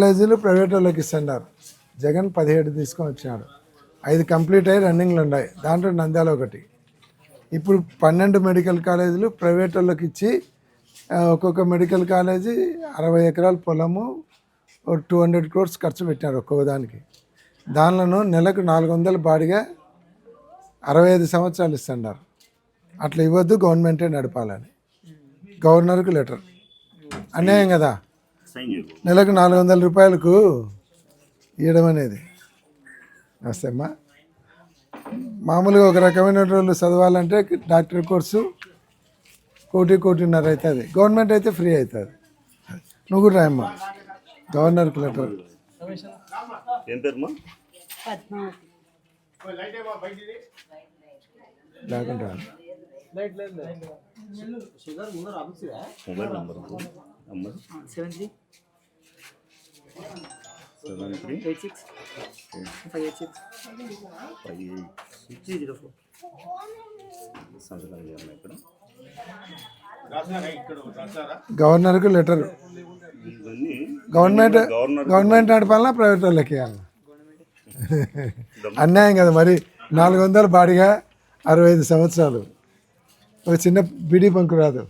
కాలేజీలు ప్రైవేట్ వాళ్ళకి ఇస్తున్నారు. జగన్ పదిహేడు తీసుకొని వచ్చినాడు. ఐదు కంప్లీట్ అయ్యి రన్నింగ్లు ఉన్నాయి. దాంట్లో నంద్యాల ఒకటి. ఇప్పుడు పన్నెండు మెడికల్ కాలేజీలు ప్రైవేట్ వాళ్ళకి ఇచ్చి ఒక్కొక్క మెడికల్ కాలేజీ అరవై ఎకరాల పొలము టూ హండ్రెడ్ క్రోర్స్ ఖర్చు పెట్టినారు ఒక్కొక్క దానికి. దానిలను నెలకు నాలుగు వందల బాడిగా అరవై ఐదు సంవత్సరాలు ఇస్తున్నారు. అట్లా ఇవ్వద్దు గవర్నమెంటే నడపాలని. గవర్నర్కు లెటర్. అన్యాయం కదా. నెలకు నాలుగు వందల రూపాయలకు ఇవ్వడం అనేది. నమస్తే అమ్మా. మామూలుగా ఒక రకమైన వాళ్ళు చదవాలంటే డాక్టర్ కోర్సు కోటి కోటిన్నర అవుతుంది గవర్నమెంట్ అయితే ఫ్రీ అవుతుంది నువ్వు కూడా రాయమ్మా. గవర్నర్కి లెటర్. లేకుండా mobile number number seven three. Seven three. Eight six. Five eight six. Five eight six. Zero four. ఇక్కడ? గవర్నర్కి లెటర్. గవర్నమెంట్ గవర్నమెంట్ నడపాలన్నా ప్రైవేట్ వాళ్ళకి అన్యాయం కదా మరి. నాలుగు వందల బాడిగా అరవై ఐదు సంవత్సరాలు. ఒక చిన్న బిడి పంకు రాదు